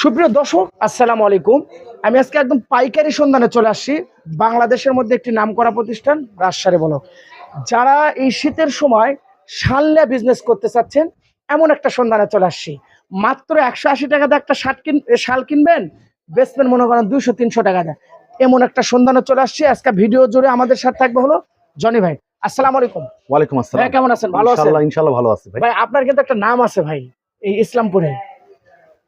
সুপ্রিয় দর্শক আসসালামু আলাইকুম। আমি আজকে একদম পাইকারি সন্ধানে চলে আসছি। বাংলাদেশের মধ্যে একটি নাম করা প্রতিষ্ঠান রাজশাহী বলো যারা এই শীতের সময় শাল্লা বিজনেস করতে চাচ্ছেন এমন একটা সন্ধানে চলে আসছি। মাত্র একশো আশি টাকাতে একটা শার্ট কিন শাল কিনবেন বেচবেন মনে করেন দুইশো তিনশো টাকা দেয়। এমন একটা সন্ধানে চলে আসছি। আজকে ভিডিও জুড়ে আমাদের সাথে থাকবে হলো জনি ভাই। আসসালামু আলাইকুম। ওয়ালাইকুম আসসালাম। কেমন আছেন? ভালো আছেন? ইনশাআল্লাহ ভালো আছি ভাই। ভাই আপনার কিন্তু একটা নাম আছে ভাই এই ইসলামপুরে।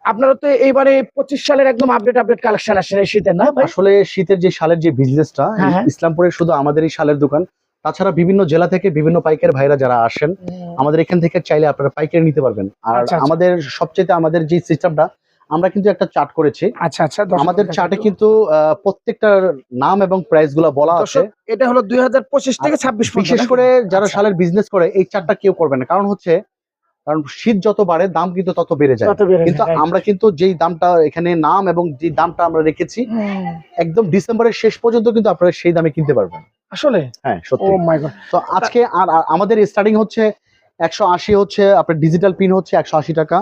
আপনারা তো এইবারে পঁচিশ সালের একদম আপডেট আপডেট কালেকশন আসছে এই শীতের না আসলে শীতের যে সালের যে বিজনেসটা হ্যাঁ, হ্যাঁ। ইসলামপুরের শুধু আমাদের এই শালের দোকান তাছাড়া বিভিন্ন জেলা থেকে বিভিন্ন পাইকারি ভাইরা যারা আসেন আমাদের এখান থেকে চাইলে আপনারা পাইকারি নিতে পারবেন। আর আচ্ছা, আচ্ছা। আমাদের সবচেয়ে আমাদের যে সিস্টেমটা আমরা কিন্তু একটা চার্ট করেছি। আচ্ছা আচ্ছা আমাদের চার্টে কিন্তু আহ, প্রত্যেকটার নাম এবং প্রাইসগুলা বলা আছে। এটা হলো দুই হাজার পঁচিশ থেকে ছাব্বিশ বিশেষ করে যারা সালের বিজনেস করে এই চার্টটা কেউ করবে না। কারণ হচ্ছে কারণ শীত যত বাড়ে দাম কিন্তু তত বেড়ে যায়। কিন্তু আমরা কিন্তু যেই দামটা এখানে নাম এবং যে দামটা আমরা রেখেছি একদম ডিসেম্বরের শেষ পর্যন্ত কিন্তু আপনারা সেই দামে কিনতে পারবেন। আসলে? হ্যাঁ সত্যি। তো আজকে আর আর আমাদের স্টার্টিং হচ্ছে একশো আশি হচ্ছে আপনার ডিজিটাল পিন হচ্ছে একশো আশি টাকা।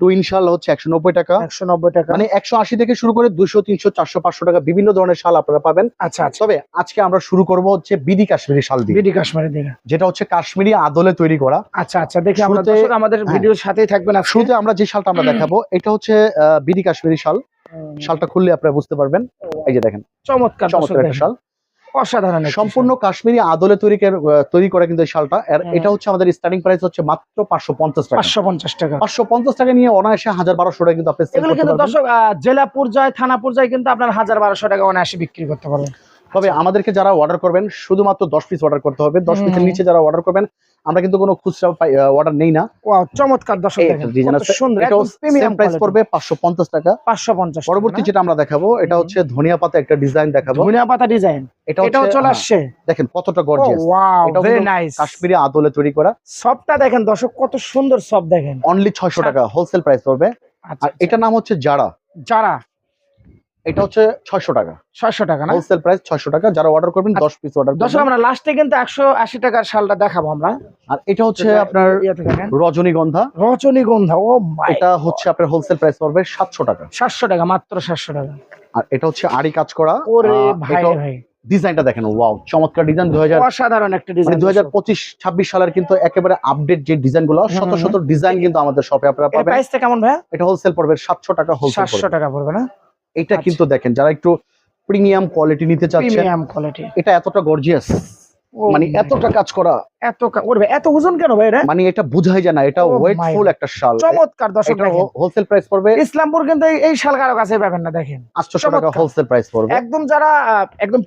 টু ইনশাল হচ্ছে একশো নব্বই টাকা। একশো নব্বই টাকা। মানে একশো আশি থেকে শুরু করে দুশো তিনশো চারশো পাঁচশো টাকা বিভিন্ন ধরনের শাল আপনারা পাবেন। আচ্ছা আচ্ছা। তবে আজকে আমরা শুরু করব হচ্ছে বিডি কাশ্মীরি শাল দিয়ে। বিডি কাশ্মীরের দিকে যেটা হচ্ছে কাশ্মীরি আদলে তৈরি করা। আচ্ছা আচ্ছা দেখি আমরা আমাদের হ্যাঁ। ভিডিওর সাথেই থাকবেন। শুরুতে আমরা যে শালটা আমরা দেখাবো এটা হচ্ছে বিডি কাশ্মীরি শাল। শালটা খুললে আপনারা বুঝতে পারবেন। এই যে দেখেন। চমৎকার চমৎকার একটা শাল। অসাধারণ সম্পূর্ণ কাশ্মীরি আদলে তৈরি তৈরি করা কিন্তু এই শালটা। আর এটা হচ্ছে আমাদের স্টার্টিং প্রাইস হচ্ছে মাত্র পাঁচশো পঞ্চাশ টাকা। পাঁচশো পঞ্চাশ টাকা। পাঁচশো পঞ্চাশ টাকা নিয়ে অনায়াসে হাজার বারোশো টাকা কিন্তু আপনি কিন্তু দর্শক জেলা পর্যায়ে থানা পর্যায়ে কিন্তু আপনার হাজার বারোশো টাকা অনায়াসে বিক্রি করতে পারবেন। তবে আমাদেরকে যারা অর্ডার করবেন শুধুমাত্র দশ পিস অর্ডার করতে হবে। দশ। পিসের নিচে যারা অর্ডার করবেন আমরা কিন্তু কোনো খুচরা অর্ডার নেই না। চমৎকার প্রাইস পড়বে পাঁচশো পঞ্চাশ টাকা। পাঁচশো পঞ্চাশ পরবর্তী যেটা আমরা দেখাবো এটা হচ্ছে ধনিয়া পাতা একটা ডিজাইন দেখাবো। ধনিয়া পাতা ডিজাইন এটা এটাও চলে হ্যাঁ, আসছে। দেখেন কতটা গর্জিয়াস কাশ্মীরি আদলে তৈরি করা। সবটা দেখেন দর্শক কত সুন্দর সব দেখেন। অনলি ছয়শো টাকা হোলসেল প্রাইস পড়বে। আচ্ছা আর এটার নাম হচ্ছে জারা। যারা এটা হচ্ছে ছয়শো টাকা। ছয়শো টাকা না? হোলসেল প্রাইস ছয়শো টাকা যারা অর্ডার করবেন দশ পিস অর্ডার করবেন। আমরা লাস্টে কিন্তু একশো আশি টাকার শালটা দেখাবো আমরা। আর এটা হচ্ছে আপনার রজনীগন্ধা। রজনীগন্ধা ও মাই এটা হচ্ছে আপনার হোলসেল প্রাইস পড়বে সাতশো টাকা। সাতশো টাকা মাত্র সাতশো টাকা। আর এটা হচ্ছে আড়ি কাজ করা। ওরে ভাই ভাই। ডিজাইনটা দেখেন ওয়াও চমৎকার ডিজাইন দুই হাজার অসাধারণ একটা ডিজাইন দুই হাজার পঁচিশ ছাব্বিশ সালের কিন্তু একেবারে আপডেট যে ডিজাইনগুলো শত শত ডিজাইন কিন্তু আমাদের শপে আপনারা পাবেন। প্রাইসটা কেমন ভাই এটা হোলসেল পড়বে সাতশো টাকা হোলসেল সাতশো টাকা পড়বে না? এটা আচ্ছা। কিন্তু দেখেন যারা একটু প্রিমিয়াম কোয়ালিটি নিতে চাচ্ছেন প্রিমিয়াম কোয়ালিটি এটা এতটা গর্জিয়াস মানে এতটা কাজ করা। এত করবে এত ওজন কেন ভাই এটা? মানে এটা বুঝাই যায় না এটা Oh ওয়েটফুল একটা শাল। চমৎকার দর্শক হোলসেল প্রাইস পড়বে। ইসলামপুর কিন্তু এই- শাল কারও কাছে পাবেন না দেখেন। আটশো টাকা হোলসেল প্রাইস পড়বে। একদম যারা একদম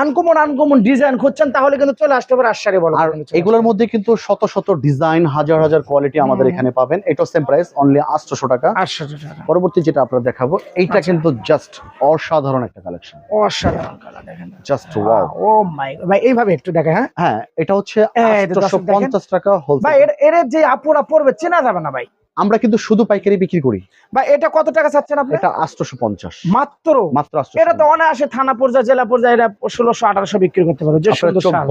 আনকমন আনকমন ডিজাইন খুঁজছেন তাহলে কিন্তু চলে আসতে পারে আশ্বারি বলো। আর এগুলোর মধ্যে কিন্তু শত শত ডিজাইন হাজার হাজার কোয়ালিটি আমাদের এখানে পাবেন। এটা সেম প্রাইস অনলি আটশো টাকা। আটশো টাকা। পরবর্তী যেটা আপনারা দেখাবো এইটা আচ্ছা। কিন্তু জাস্ট অসাধারণ একটা কালেকশন অসাধারণ কালার দেখেন। জাস্ট ওয়াও ও মাই ভাই এইভাবে একটু দেখে হ্যাঁ? হ্যাঁ এটা হচ্ছে এই যে দর্শক আটশো পঞ্চাশ টাকা ভাই এর এর যে আপুরা পড়বে চেনা যাবে না ভাই। আমরা কিন্তু শুধু পাইকারি বিক্রি করি। বা এটা কত টাকা চাচ্ছেন আপনি? এটা আটশোশো পঞ্চাশ। মাত্র? মাত্র এটা তো অনায়াসে থানা পর্যায়ে জেলা পর্যায়ে এটা ষোলোশো আঠারোশো বিক্রি করতে পারবে। যে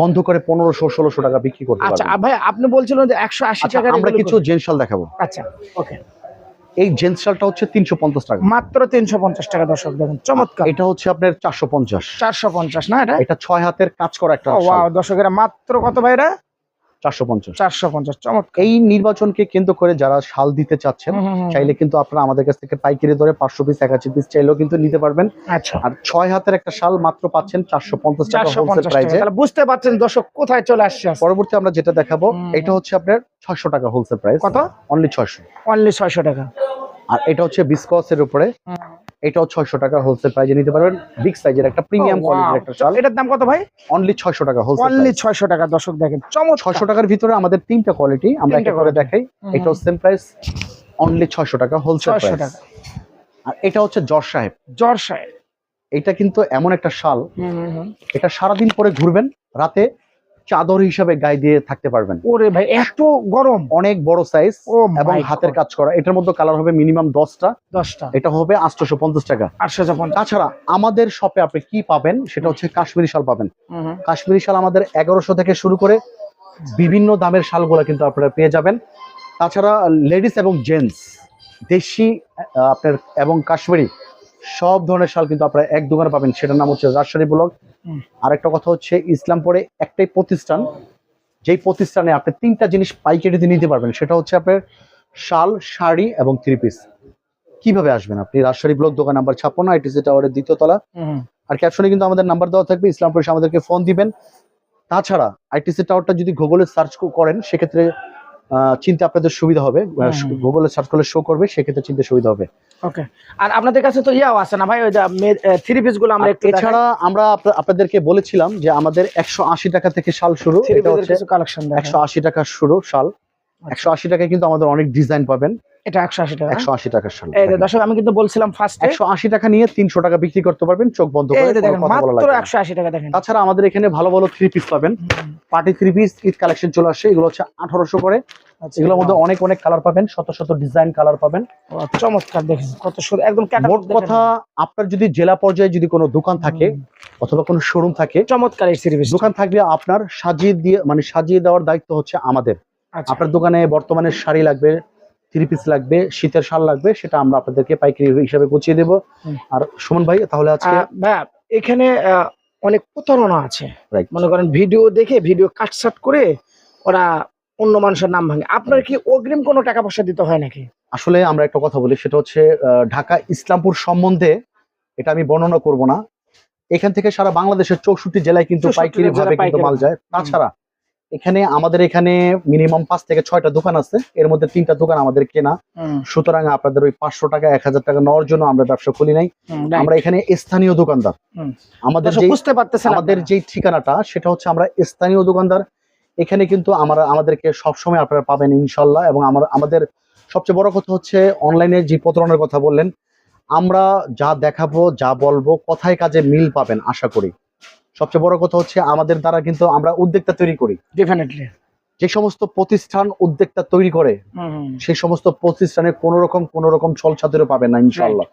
বন্ধ করে পনেরোশো ষোলোশো টাকা বিক্রি করতে আচ্ছা ভাই আপনি বলছিলেন যে একশো আশি আচ্ছা টাকা আমরা কিছু জেন্টস শাল দেখাবো। আচ্ছা ওকে। এই জেন্টস শালটা হচ্ছে তিনশো পঞ্চাশ টাকা। মাত্র তিনশো পঞ্চাশ টাকা দর্শক দেখেন চমৎকার। এটা হচ্ছে আপনার চারশো পঞ্চাশ। চারশো পঞ্চাশ না এটা? এটা ছয় হাতের কাজ করা একটা ও ওয়াও দর্শক মাত্র কত ভাইরা চারশো পঞ্চাশ। চারশো পঞ্চাশ এই নির্বাচনকে কেন্দ্র করে যারা শাল দিতে চাচ্ছেন। চাইলে কিন্তু আপনারা আমাদের কাছ থেকে পাইকারি দরে পাঁচশো পিস একাশি পিস চাইলেও কিন্তু নিতে পারবেন। আচ্ছা। আর ছয় হাতের একটা শাল মাত্র পাচ্ছেন চারশো পঞ্চাশ টাকা বুঝতে পারছেন দর্শক কোথায় চলে আসছে পরবর্তী আমরা যেটা দেখাবো এটা হচ্ছে আপনার ছয়শো টাকা হোলসেল প্রাইস কত? অনলি ছয়শো। অনলি ছয়শো টাকা। আর এটা হচ্ছে বিসকসের উপরে। এটাও ছয়শো টাকা হোলসেল প্রাইজে নিতে পারবেন। বিগ সাইজের একটা প্রিমিয়াম কোয়ালিটির wow. একটা শাল এটার দাম কত ভাই? অনলি ছয়শো টাকা হোলসেল অনলি ছয়শো টাকা দর্শক দেখেন চমৎকার। ছয়শো টাকার ভিতরে আমাদের তিনটা কোয়ালিটি আমরা একটা করে দেখাই। এটাও সেম প্রাইস অনলি ছয়শো টাকা হোলসেল ছয়শো টাকা। আর এটা হচ্ছে জজ সাহেব। জ্বর সাহেব। এটা কিন্তু এমন একটা শাল। এটা সারাদিন পরে ঘুরবেন রাতে চাদর হিসাবে গায়ে দিয়ে থাকতে পারবেন। ওরে ভাই এত গরম। অনেক বড় সাইজ এবং হাতের কাজ করা। এটার মধ্যে কালার হবে মিনিমাম দশটা। দশটা। এটা হবে আটশোশো পঞ্চাশ টাকা। আটশো পঞ্চাশ। তাছাড়া আমাদের শপে আপনি কি পাবেন? সেটা হচ্ছে কাশ্মীরি শাল পাবেন। কাশ্মীরি শাল আমাদের এগারোশো থেকে শুরু করে বিভিন্ন দামের শালগুলো কিন্তু আপনারা পেয়ে যাবেন। তাছাড়া লেডিস এবং জেন্টস দেশি আপনার এবং কাশ্মীরি সব ধরনের শাল কিন্তু আপনারা এক দোকানে পাবেন সেটার নাম হচ্ছে রাজশাহী ব্লক। হুম। আরেকটা কথা হচ্ছে ইসলামপুরে একটাই প্রতিষ্ঠান যেই প্রতিষ্ঠানে আপনি তিনটা জিনিস পাইকারিতে নিতে পারবেন সেটা হচ্ছে আপনার শাল শাড়ি এবং থ্রি পিস কীভাবে আসবেন আপনি? রাজশাহী ব্লক দোকান নাম্বার ছাপ্পান্ন আইটিসি টাওয়ারের দ্বিতীয় তলা। আর ক্যাপশনে কিন্তু আমাদের নাম্বার দেওয়া থাকবে ইসলামপুরে আমাদেরকে ফোন দিবেন। তাছাড়া আইটিসি টাওয়ারটা যদি গুগলে সার্চ করেন সেক্ষেত্রে চিনতে আপনাদের সুবিধা হবে। গুগলে সার্চ করলে শো করবে সেক্ষেত্রে চিনতে সুবিধা হবে। ওকে আর আপনাদের কাছে তো ইয়াও আছে না ভাই? ওই যে থ্রি পিসগুলো আমরা একটু এছাড়া আমরা আপনাদেরকে বলেছিলাম যে আমাদের একশো আশি টাকা থেকে শাল শুরু। এটা হচ্ছে কালেকশন একশো আশি টাকা শুরু শাল। একশো আশি টাকায় কিন্তু আমাদের অনেক ডিজাইন পাবেন। এটা একশো আশি টাকা একশো আশি টাকার শাল। দর্শক আমি কিন্তু বলছিলাম ফার্স্টে একশো আশি টাকা নিয়ে তিনশো টাকা বিক্রি করতে পারবেন। চোখ বন্ধ করে। একশো আশি টাকা দেখেন। তাছাড়া আমাদের এখানে ভালো ভালো থ্রি পিস পাবেন। Party three piece Eid collection চলে আসছে এগুলো হচ্ছে আঠারোশো করে। আচ্ছা, এগুলোর মধ্যে অনেক অনেক কালার পাবেন শত শত ডিজাইন কালার পাবেন। চমৎকার দেখেন কত সুন্দর একদম মোট কথা আপনার যদি জেলা পর্যায়ে যদি কোনো দোকান থাকে অথবা কোনো শোরুম থাকে চমৎকার এই পিস দোকান থাকলে আপনার সাজিয়ে দিয়ে মানে সাজিয়ে দেওয়ার দায়িত্ব হচ্ছে আমাদের। আচ্ছা। আপনার দোকানে বর্তমানে শাড়ি লাগবে থ্রি পিস লাগবে শীতের শাল লাগবে সেটা আমরা আপনাদেরকে পাইকারি হিসাবে পৌঁছে দেবো। আর সুমন ভাই তাহলে আজকে এখানে অনেক প্রতারণা আছে. মনে করেন ভিডিও দেখে ভিডিও কাটসাট করে ওরা অন্য মানুষের নাম ভাঙে। আপনার কি অগ্রিম কোনো টাকা পয়সা দিতে হয় নাকি? আসলে আমরা একটা কথা বলি সেটা হচ্ছে ঢাকা ইসলামপুর সম্বন্ধে এটা আমি বর্ণনা করব না। এখান থেকে সারা বাংলাদেশের চৌষট্টি জেলায় কিন্তু পাইকারি ভাবে কিন্তু মাল যায়। তাছাড়া এখানে আমাদের এখানে মিনিমাম পাঁচ থেকে ছয়টা দোকান আছে। এর মধ্যে তিনটা দোকান আমাদের কেনা। সুতরাং আপনাদের ওই পাঁচশো টাকা এক হাজার টাকা নেওয়ার জন্য আমরা ব্যবসা খুলি নাই। আমরা এখানে স্থানীয় দোকানদার। আমাদের বুঝতে পারতেছেন আমাদের যে ঠিকানাটা সেটা হচ্ছে আমরা স্থানীয় দোকানদার। এখানে কিন্তু আমরা আমাদেরকে সবসময় আপনারা পাবেন ইনশাল্লাহ। এবং আমার আমাদের সবচেয়ে বড় কথা হচ্ছে অনলাইনে যে প্রতারণার কথা বললেন আমরা যা দেখাবো যা বলব কথায় কাজে মিল পাবেন আশা করি। সবচেয়ে বড় কথা হচ্ছে আমাদের দ্বারা কিন্তু আমরা উদ্যোক্তা তৈরি করি। ডেফিনেটলি যে সমস্ত প্রতিষ্ঠান উদ্যোক্তা তৈরি করে সেই সমস্ত প্রতিষ্ঠানে কোনো রকম কোনো রকম ছল ছাদেরও পাবেন না ইনশাল্লাহ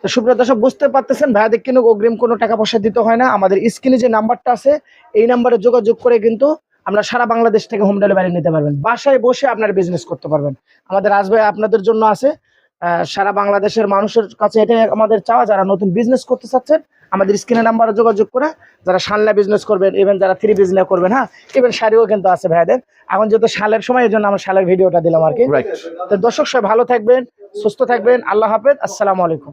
তো সুপ্রিয় দর্শক বুঝতে পারতেছেন ভাইয়াদের কিন্তু অগ্রিম কোনো টাকা পয়সা দিতে হয় না। আমাদের স্ক্রিনে যে নাম্বারটা আছে এই নাম্বারে যোগাযোগ করে কিন্তু আমরা সারা বাংলাদেশ থেকে হোম ডেলিভারি নিতে পারবেন। বাসায় বসে আপনার বিজনেস করতে পারবেন। আমাদের আসবে আপনাদের জন্য আছে। সারা বাংলাদেশের মানুষের কাছে এটা আমাদের চাওয়া যারা নতুন বিজনেস করতে চাচ্ছেন আমাদের স্ক্রিনে নাম্বারে যোগাযোগ করে যারা শানলা বিজনেস করবেন ইভেন যারা থ্রি বিজনেস করবেন হ্যাঁ ইভেন শাড়িও কিন্তু আছে ভাইয়াদের। এখন যেহেতু শালের সময় এই জন্য আমার শালের ভিডিওটা দিলাম আর কি। তো দর্শক সবাই ভালো থাকবেন সুস্থ থাকবেন আল্লাহ হাফেজ আসসালামু আলাইকুম।